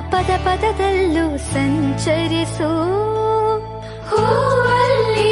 ಪದ ಪದದಲ್ಲೂ ಸಂಚರಿಸು